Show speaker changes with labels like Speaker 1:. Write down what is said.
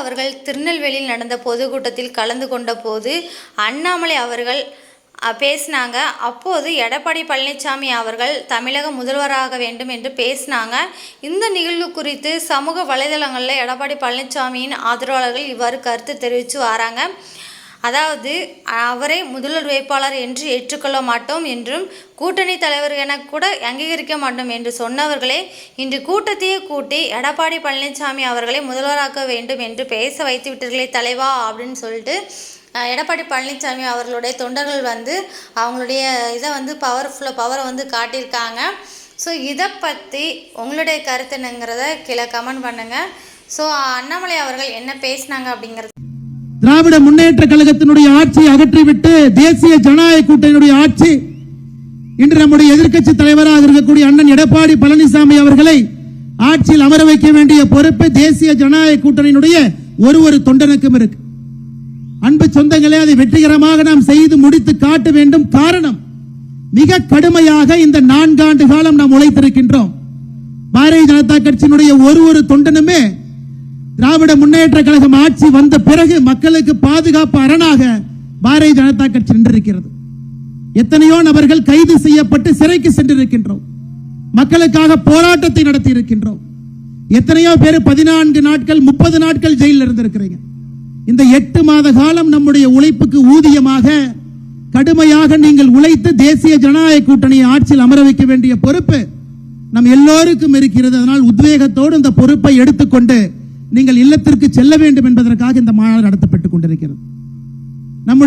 Speaker 1: அவர்கள் திருநெல்வேலியில் நடந்த பொதுக்கூட்டத்தில் கலந்து கொண்ட போது அண்ணாமலை அவர்கள் பேசினாங்க. அப்போது எடப்பாடி பழனிசாமி அவர்கள் தமிழக முதல்வராக வேண்டும் என்று பேசினாங்க. இந்த நிகழ்வு குறித்து சமூக வலைதளங்களில் எடப்பாடி பழனிசாமியின் ஆதரவாளர்கள் இவ்வாறு கருத்து தெரிவித்து வராங்க. அதாவது அவரை முதல்வர் வேட்பாளர் என்று ஏற்றுக்கொள்ள மாட்டோம் என்றும் கூட்டணி தலைவர் என கூட அங்கீகரிக்க மாட்டோம் என்று சொன்னவர்களே இன்று கூட்டத்தையே கூட்டி எடப்பாடி பழனிசாமி அவர்களை முதல்வராக்க வேண்டும் என்று பேச வைத்து விட்டீர்களே தலைவா அப்படின்னு சொல்லிட்டு எடப்பாடி பழனிசாமி அவர்களுடைய தொண்டர்கள் வந்து அவங்களுடைய இதை வந்து பவர்ஃபுல்லாக பவரை வந்து காட்டியிருக்காங்க. ஸோ இதை பற்றி உங்களுடைய கருத்துனுங்கிறத கீழே கமெண்ட் பண்ணுங்கள் ஸோ அண்ணாமலை அவர்கள் என்ன பேசினாங்க அப்படிங்கிறது
Speaker 2: திராவிட முன்னேற்ற கழகத்தினுடைய ஆட்சியை அகற்றிவிட்டு தேசிய ஜனநாயக கூட்டணியுடைய ஆட்சி இன்று நம்முடைய எதிர்க்கட்சி தலைவராக இருக்கக்கூடிய அண்ணன் எடப்பாடி பழனிசாமி அவர்களை ஆட்சியில் அமர வைக்க வேண்டிய பொறுப்பு தேசிய ஜனநாயக கூட்டணியினுடைய ஒரு ஒரு தொண்டனுக்கும் இருக்கு. அன்பு சொந்தங்களே அதை வெற்றிகரமாக நாம் செய்து முடித்து காட்ட வேண்டும் காரணம் மிக கடுமையாக இந்த நான்காண்டு காலம் நாம் உழைத்திருக்கின்றோம். பாரதிய ஜனதா கட்சியினுடைய ஒரு ஒரு தொண்டனுமே திராவிட முன்னேற்ற கழகம் ஆட்சி வந்த பிறகு மக்களுக்கு பாதுகாப்பு அரணாக பாரதிய ஜனதா கட்சி நின்றிருக்கிறது. எத்தனையோ நபர்கள் கைது செய்யப்பட்டு சிறைக்கு சென்றிருக்கின்றோம். மக்களுக்காக போராட்டத்தை நடத்தி இருக்கின்றோம் எத்தனையோ பேர் பதினான்கு நாட்கள் முப்பது நாட்கள் ஜெயிலில் இருந்திருக்கிறீங்க. இந்த எட்டு மாத காலம் நம்முடைய உழைப்புக்கு ஊதியமாக கடுமையாக நீங்கள் உழைத்து தேசிய ஜனநாயக கூட்டணியை ஆட்சியில் அமர வைக்க வேண்டிய பொறுப்பு நம் எல்லோருக்கும் இருக்கிறது. அதனால் உத்வேகத்தோடு இந்த பொறுப்பை எடுத்துக்கொண்டு நீங்கள் இல்லத்திற்கு செல்ல வேண்டும் என்பதற்காக இந்த மாநாடு நடத்தப்பட்டுக் கொண்டிருக்கிறது.